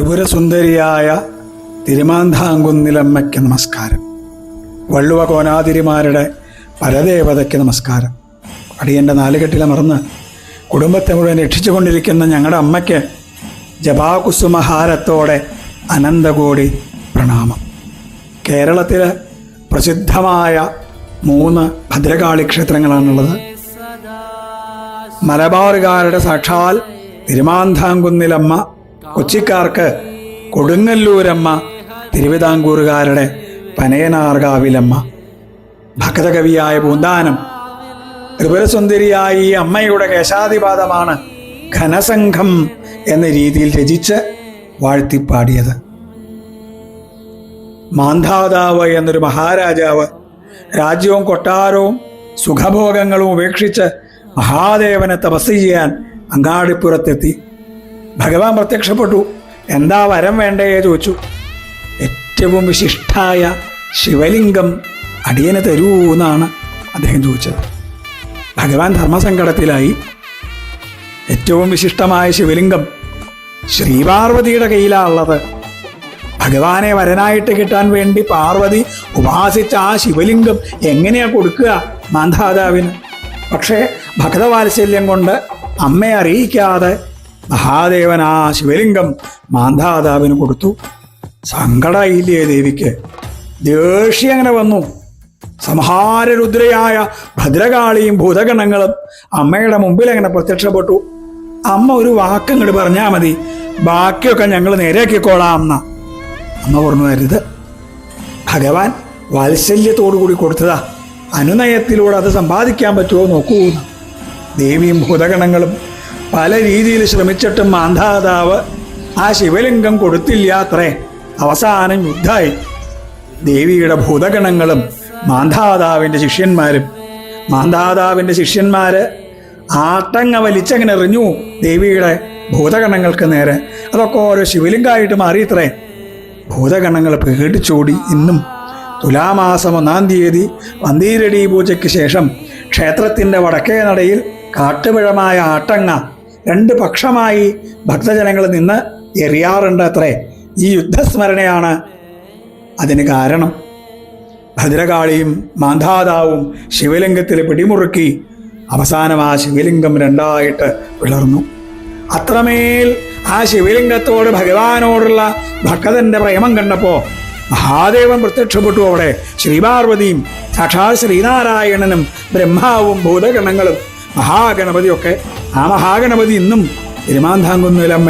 ത്രിപുരസുന്ദരിയായ തിരുമാന്താങ്കുന്നിലമ്മയ്ക്ക് നമസ്കാരം. വള്ളുവ കോനാതിരിമാരുടെ പരദേവതയ്ക്ക് നമസ്കാരം. അടിയന്റെ നാലുകെട്ടിലെ മറന്ന് കുടുംബത്തെ മുഴുവൻ രക്ഷിച്ചുകൊണ്ടിരിക്കുന്ന ഞങ്ങളുടെ അമ്മയ്ക്ക് ജപാകുസുമഹാരത്തോടെ അനന്തകോടി പ്രണാമം. കേരളത്തിലെ പ്രസിദ്ധമായ മൂന്ന് ഭദ്രകാളി ക്ഷേത്രങ്ങളാണുള്ളത്. മലബാറുകാരുടെ സാക്ഷാൽ തിരുമാന്താംകുന്നിലമ്മ കൊച്ചിക്കാർക്ക് കൊടുങ്ങല്ലൂരമ്മ തിരുവിതാംകൂറുകാരുടെ പനയനാർകാവിലമ്മ. ഭക്തകവിയായ പൂന്താനം ത്രിപുരസുന്ദരിയായ ഈ അമ്മയുടെ കേശാധിപാതമാണ് ഘനസംഘം എന്ന രീതിയിൽ രചിച്ച് വാഴ്ത്തിപ്പാടിയത്. മാന്ധാതാവ് എന്നൊരു മഹാരാജാവ് രാജ്യവും കൊട്ടാരവും സുഖഭോഗങ്ങളും ഉപേക്ഷിച്ച് മഹാദേവനെ തപസ് ചെയ്യാൻ അങ്ങാടിപ്പുറത്തെത്തി. ഭഗവാൻ പ്രത്യക്ഷപ്പെട്ടു. എന്താ വരം വേണ്ടേ? ചോദിച്ചു. ഏറ്റവും വിശിഷ്ടായ ശിവലിംഗം അടിയന് തരൂ എന്നാണ് അദ്ദേഹം ചോദിച്ചത്. ഭഗവാൻ ധർമ്മസങ്കടത്തിലായി. ഏറ്റവും വിശിഷ്ടമായ ശിവലിംഗം ശ്രീപാർവതിയുടെ കയ്യിലാണ് ഉള്ളത്. ഭഗവാനെ വരനായിട്ട് കിട്ടാൻ വേണ്ടി പാർവതി ഉപാസിച്ച ആ ശിവലിംഗം എങ്ങനെയാ കൊടുക്കുക മാന്ധാതാവിന്? പക്ഷേ ഭഗതവാത്സല്യം കൊണ്ട് അമ്മയെ അറിയിക്കാതെ മഹാദേവൻ ആ ശിവലിംഗം മാന്ധാതാവിന് കൊടുത്തു. സങ്കടയില്ലേ ദേവിക്ക്? ദേഷ്യം അങ്ങനെ വന്നു. സംഹാരരുദ്രയായ ഭദ്രകാളിയും ഭൂതഗണങ്ങളും അമ്മയുടെ മുമ്പിൽ അങ്ങനെ പ്രത്യക്ഷപ്പെട്ടു. അമ്മ ഒരു വാക്കങ്ങോട്ട് പറഞ്ഞാൽ മതി. ബാക്കിയൊക്കെ ഞങ്ങൾ നേരെയാക്കിക്കോളാം എന്ന അമ്മ പറഞ്ഞു തരുത് ഭഗവാൻ വാത്സല്യത്തോടു കൂടി കൊടുത്തതാ. അനുനയത്തിലൂടെ അത് സമ്പാദിക്കാൻ പറ്റുമോ നോക്കൂ ദേവിയും ഭൂതഗണങ്ങളും പല രീതിയിൽ ശ്രമിച്ചിട്ടും മാന്ധാതാവ് ആ ശിവലിംഗം കൊടുത്തില്ല അത്രേ അവസാനം യുദ്ധായി ദേവിയുടെ ഭൂതഗണങ്ങളും മാന്ധാതാവിന്റെ ശിഷ്യന്മാരും. മാന്ധാതാവിന്റെ ശിഷ്യന്മാര് ആട്ടങ്ങ വലിച്ചങ്ങനെ എറിഞ്ഞു ദേവിയുടെ ഭൂതഗണങ്ങൾക്ക് നേരെ. അതൊക്കെ ഓരോ ശിവലിംഗമായിട്ട് മാറിയിത്രേ. ഭൂതഗണങ്ങൾ പേടിച്ചോടി ഇന്നും തുലാമാസം ഒന്നാം തീയതി വന്തീരടി പൂജയ്ക്ക് ശേഷം ക്ഷേത്രത്തിന്റെ വടക്കേ നടയിൽ കാട്ടുപിഴമായ ആട്ടങ്ങ രണ്ട് പക്ഷമായി ഭക്തജനങ്ങൾ നിന്ന് എറിയാറുണ്ട് അത്രേ. ഈ യുദ്ധസ്മരണയാണ് അതിന് കാരണം. ഭദ്രകാളിയും മാന്ധാതാവും ശിവലിംഗത്തിൽ പിടിമുറുക്കി അവസാനം ആ ശിവലിംഗം രണ്ടായിട്ട് പിളർന്നു. അത്രമേൽ ആ ശിവലിംഗത്തോട് ഭഗവാനോടുള്ള ഭക്തന്റെ പ്രേമം കണ്ടപ്പോ മഹാദേവൻ പ്രത്യക്ഷപ്പെട്ടു അവിടെ. ശ്രീപാർവതിയും സാക്ഷാൽ ശ്രീനാരായണനും ബ്രഹ്മാവും ഭൂതഗണങ്ങളും മഹാഗണപതിയൊക്കെ ആ മഹാഗണപതി ഇന്നും തിരുമാന്താങ്കുന്നിലമ്മ